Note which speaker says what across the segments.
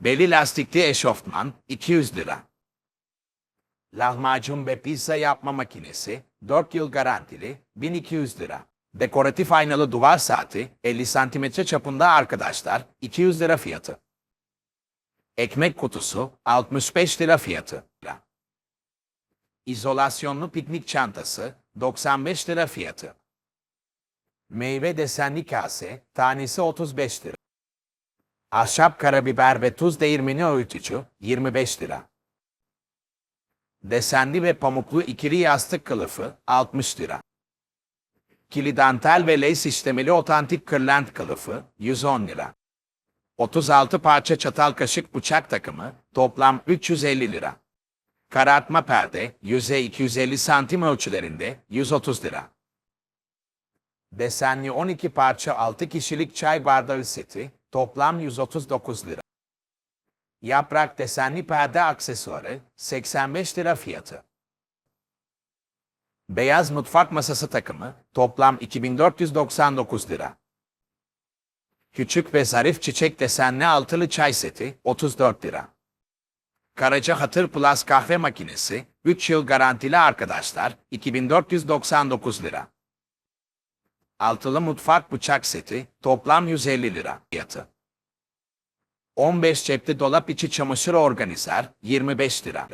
Speaker 1: Beli lastikli eşofman 200 lira. Lahmacun ve pizza yapma makinesi 4 yıl garantili 1200 lira. Dekoratif aynalı duvar saati 50 santimetre çapında arkadaşlar 200 lira fiyatı. Ekmek kutusu 65 lira fiyatı. İzolasyonlu piknik çantası 95 lira fiyatı. Meyve desenli kase tanesi 35 lira. Ahşap karabiber ve tuz değirmeni öğütücü 25 lira. Desenli ve pamuklu ikili yastık kılıfı 60 lira. Kili dantel ve lace işlemeli otantik kırlent kılıfı 110 lira. 36 parça çatal kaşık bıçak takımı toplam 350 lira. Karartma perde yüzey 250 santim ölçülerinde 130 lira. Desenli 12 parça 6 kişilik çay bardağı seti toplam 139 lira. Yaprak desenli perde aksesuarı 85 lira fiyatı. Beyaz mutfak masası takımı toplam 2499 lira. Küçük ve zarif çiçek desenli altılı çay seti 34 lira. Karaca Hatır Plus kahve makinesi 3 yıl garantili arkadaşlar 2499 lira. Altılı mutfak bıçak seti toplam 150 lira fiyatı. 15 cepli dolap içi çamaşır organizer 25 lira.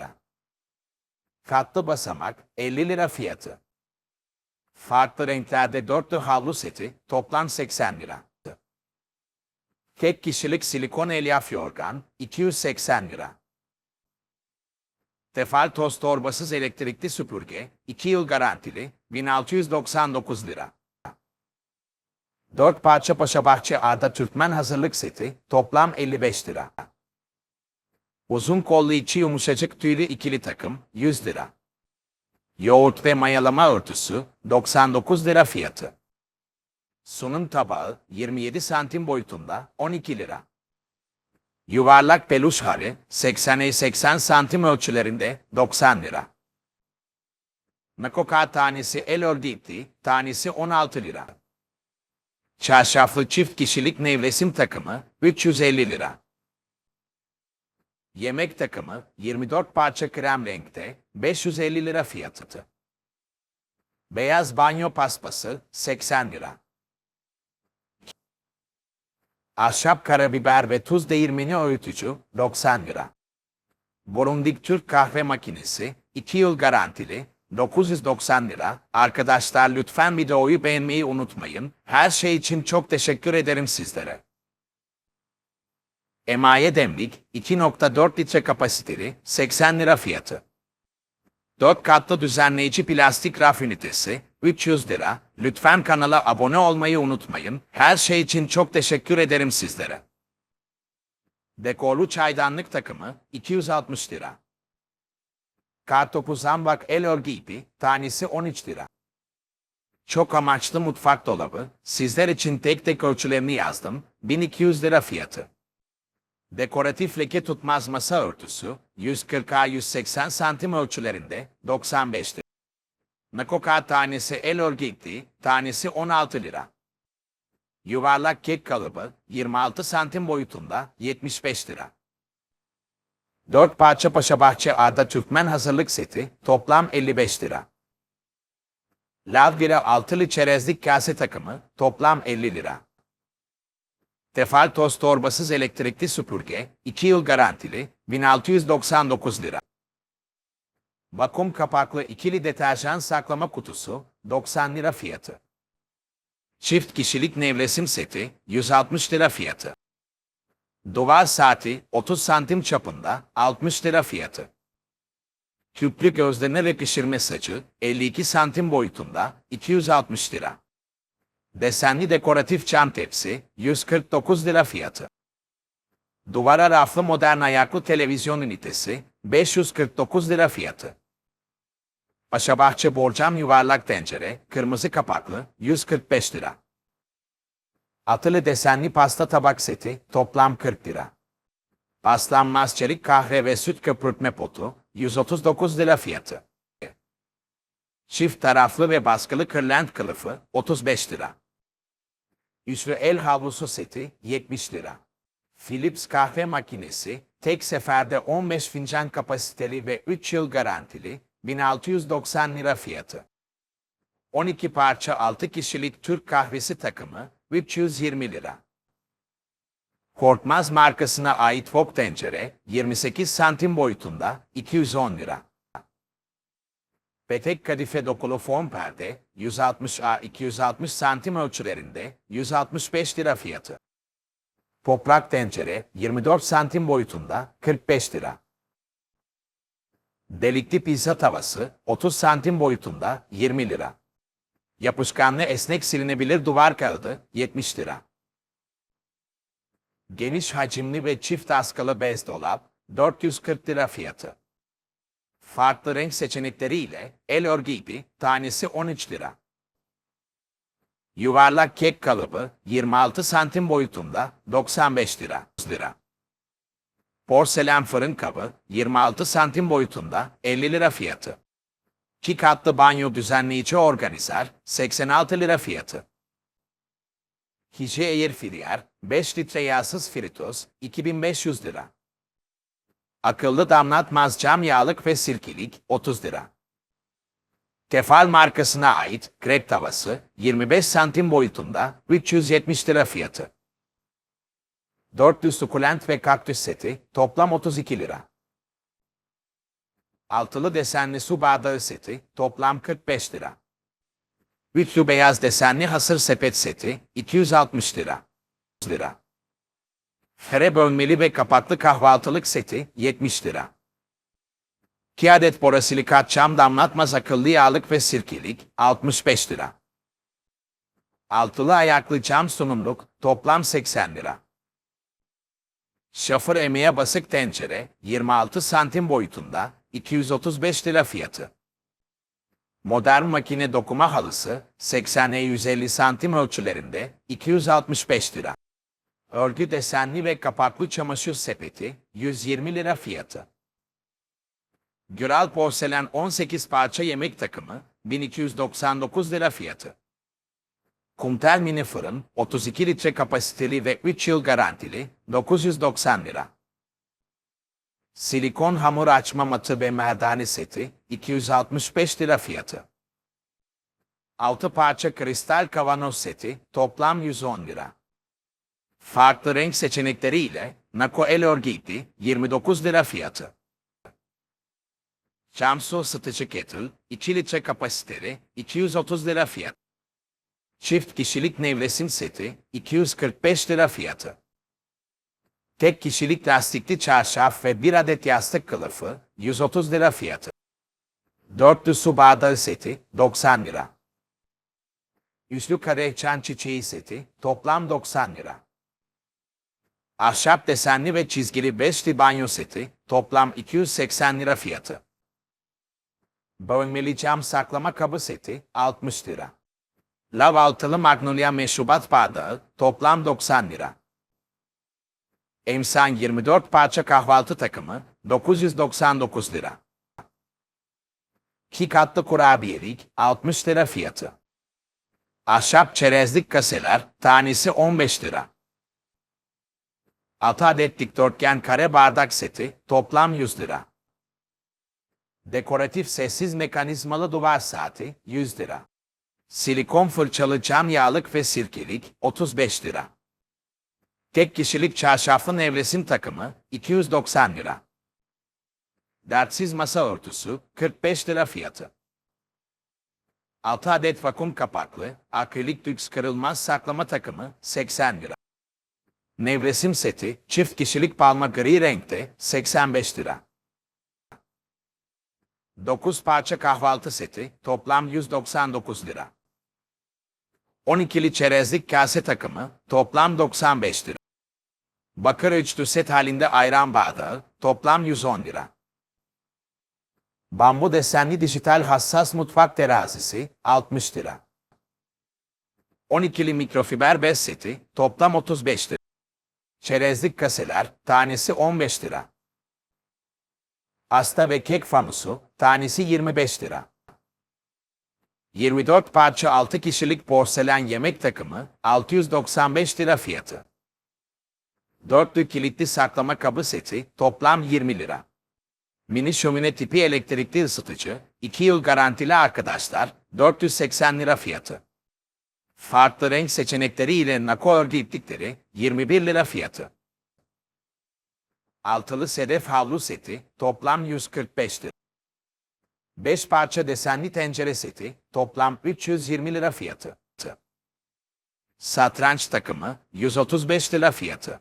Speaker 1: Katlı basamak 50 lira fiyatı. Farklı renklerde dörtlü havlu seti toplam 80 lira. Tek kişilik silikon elyaf yorgan 280 lira. Tefal toz torbasız elektrikli süpürge 2 yıl garantili 1699 lira. 4 parça Paşabahçe Arda Türkmen hazırlık seti toplam 55 lira. Uzun kollu içi yumuşacık tüylü ikili takım 100 lira. Yoğurt ve mayalama örtüsü 99 lira fiyatı. Sunum tabağı 27 santim boyutunda 12 lira. Yuvarlak peluş hali 80'e 80 santim ölçülerinde 90 lira. Makoka tanesi el ördikli tanesi 16 lira. Çarşaflı çift kişilik nevresim takımı 350 lira. Yemek takımı 24 parça krem renkte 550 lira fiyatı. Beyaz banyo paspası 80 lira. Ahşap karabiber ve tuz değirmeni öğütücü 90 lira. Borundik Türk kahve makinesi 2 yıl garantili 990 lira. Arkadaşlar lütfen videoyu beğenmeyi unutmayın. Her şey için çok teşekkür ederim sizlere. Emaye demlik 2.4 litre kapasiteli 80 lira fiyatı. 4 katlı düzenleyici plastik raf ünitesi 300 lira. Lütfen kanala abone olmayı unutmayın. Her şey için çok teşekkür ederim sizlere. Dekorlu çaydanlık takımı 260 lira. Kartopu zambak el örgü tanesi 13 lira. Çok amaçlı mutfak dolabı sizler için tek tek ölçülerini yazdım 1200 lira fiyatı. Dekoratif leke tutmaz masa örtüsü 140'a 180 santim ölçülerinde 95 lira. Nakoka tanesi el örgü tanesi 16 lira. Yuvarlak kek kalıbı 26 santim boyutunda 75 lira. 4 parça Paşabahçe Arda Türkmen hazırlık seti toplam 55 lira. Lavgira altılı çerezlik kase takımı toplam 50 lira. Tefal toz torbasız elektrikli süpürge 2 yıl garantili 1699 lira. Vakum kapaklı ikili deterjan saklama kutusu 90 lira fiyatı. Çift kişilik nevresim seti 160 lira fiyatı. Duvar saati 30 santim çapında 60 lira fiyatı. Küplü gözleme ve pişirme saçı 52 santim boyutunda 260 lira. Desenli dekoratif çam tepsi 149 lira fiyatı. Duvara raflı modern ayaklı televizyon ünitesi 549 lira fiyatı. Paşabahçe borcam yuvarlak tencere kırmızı kapaklı 145 lira. Atılı desenli pasta tabak seti toplam 40 lira. Paslanmaz çelik kahve ve süt köpürtme potu 139 lira fiyatı. Çift taraflı ve baskılı kırlent kılıfı 35 lira. Üçlü el havlusu seti 70 lira. Philips kahve makinesi, tek seferde 15 fincan kapasiteli ve 3 yıl garantili, 1690 lira fiyatı. 12 parça 6 kişilik Türk kahvesi takımı, 320 lira. Korkmaz markasına ait fok tencere, 28 santim boyutunda, 210 lira. Petek kadife dokulu fon perde, 160A 260 santim ölçülerinde, 165 lira fiyatı. Toprak tencere, 24 santim boyutunda, 45 lira. Delikli pizza tavası, 30 santim boyutunda, 20 lira. Yapışkanlı esnek silinebilir duvar kağıdı, 70 lira. Geniş hacimli ve çift askılı bez dolap, 440 lira fiyatı. Farklı renk seçenekleriyle el örgü ipi tanesi 13 lira. Yuvarlak kek kalıbı 26 santim boyutunda 95 lira. lira. Porselen fırın kabı 26 santim boyutunda 50 lira fiyatı. İki katlı banyo düzenleyici organizer 86 lira fiyatı. Hije Air Fryer 5 litre yağsız fritöz 2500 lira. Akıllı damlatmaz cam yağlık ve sirkelik 30 lira. Tefal markasına ait krep tavası 25 santim boyutunda 370 lira fiyatı. Dörtlü sukulent ve kaktüs seti toplam 32 lira. Altılı desenli su bardağı seti toplam 45 lira. Üçlü beyaz desenli hasır sepet seti 260 lira. lira. Fere bölmeli ve kapaklı kahvaltılık seti 70 lira. 2 adet borosilikat çam damlatmaz akıllı yağlık ve sirkelik 65 lira. Altılı ayaklı cam sunumluk toplam 80 lira. Şafır emeğe basık tencere 26 santim boyutunda 235 lira fiyatı. Modern makine dokuma halısı 80'e 150 santim ölçülerinde 265 lira. Örgü desenli ve kapaklı çamaşır sepeti 120 lira fiyatı. Güral porselen 18 parça yemek takımı 1299 lira fiyatı. Kumtel mini fırın 32 litre kapasiteli ve 3 yıl garantili 990 lira. Silikon hamur açma matı ve merdane seti 265 lira fiyatı. 6 parça kristal kavanoz seti toplam 110 lira. Farklı renk seçenekleriyle Nako el örgü ipi 29 lira fiyatı. Cam su ısıtıcı kettle 2 litre kapasiteli 230 lira fiyat. Çift kişilik nevresim seti 245 lira fiyatı. Tek kişilik lastikli çarşaf ve bir adet yastık kılıfı 130 lira fiyatı. Dörtlü su bardağı seti 90 lira. Üslü kare çan çiçeği seti toplam 90 lira. Ahşap desenli ve çizgili beşli banyo seti toplam 280 lira fiyatı. Bölmeli cam saklama kabı seti 60 lira. Lav altılı magnolia meşrubat bardağı toplam 90 lira. Emsan 24 parça kahvaltı takımı 999 lira. İki katlı kurabiyelik 60 lira fiyatı. Ahşap çerezlik kaseler tanesi 15 lira. 6 adet dikdörtgen kare bardak seti toplam 100 lira. Dekoratif sessiz mekanizmalı duvar saati 100 lira. Silikon fırçalı cam yağlık ve sirkelik 35 lira. Tek kişilik çarşaflı nevresim takımı 290 lira. Dertsiz masa örtüsü 45 lira fiyatı. 6 adet vakum kapaklı, akrilik lüks kırılmaz saklama takımı 80 lira. Nevresim seti, çift kişilik palma gri renkte 85 lira. 9 parça kahvaltı seti, toplam 199 lira. 12'li çerezlik kase takımı, toplam 95 lira. Bakır üçlü set halinde ayran bardağı, toplam 110 lira. Bambu desenli dijital hassas mutfak terazisi, 60 lira. 12'li mikrofiber bez seti, toplam 35 lira. Çerezlik kaseler, tanesi 15 lira. Asta ve kek fanusu, tanesi 25 lira. 24 parça 6 kişilik porselen yemek takımı, 695 lira fiyatı. Dörtlü kilitli saklama kabı seti toplam 20 lira. Mini şömine tipi elektrikli ısıtıcı 2 yıl garantili arkadaşlar 480 lira fiyatı. Farklı renk seçenekleri ile nako örgü iplikleri 21 lira fiyatı. Altılı sedef havlu seti toplam 145 lira. 5 parça desenli tencere seti toplam 320 lira fiyatı. Satranç takımı 135 lira fiyatı.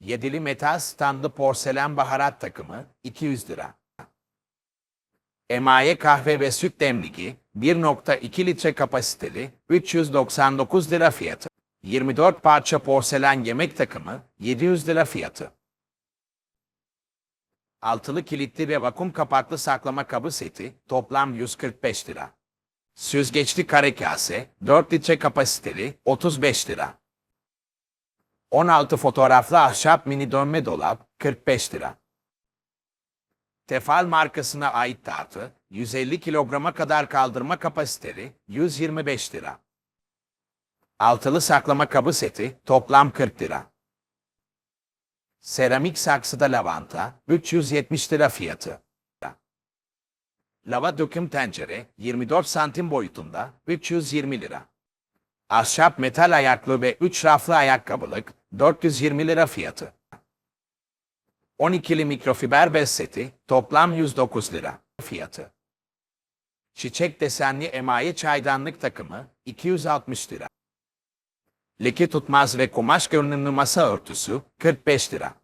Speaker 1: Yedili metal standlı porselen baharat takımı 200 lira. Emaye kahve ve süt demligi 1.2 litre kapasiteli 399 lira fiyatı. 24 parça porselen yemek takımı 700 lira fiyatı. Altılı kilitli ve vakum kapaklı saklama kabı seti toplam 145 lira. Süzgeçli kare kase 4 litre kapasiteli 35 lira. 16 fotoğraflı ahşap mini dönme dolap 45 lira. Tefal markasına ait tartı 150 kilograma kadar kaldırma kapasiteli 125 lira. Altılı saklama kabı seti toplam 40 lira. Seramik saksıda lavanta 370 lira fiyatı. Lava döküm tencere 24 santim boyutunda 320 lira. Ahşap metal ayaklı ve 3 raflı ayakkabılık 420 lira fiyatı. 12'li mikrofiber bez seti toplam 109 lira fiyatı. Çiçek desenli emaye çaydanlık takımı 260 lira. Leke tutmaz ve kumaş görünümlü masa örtüsü 45 lira.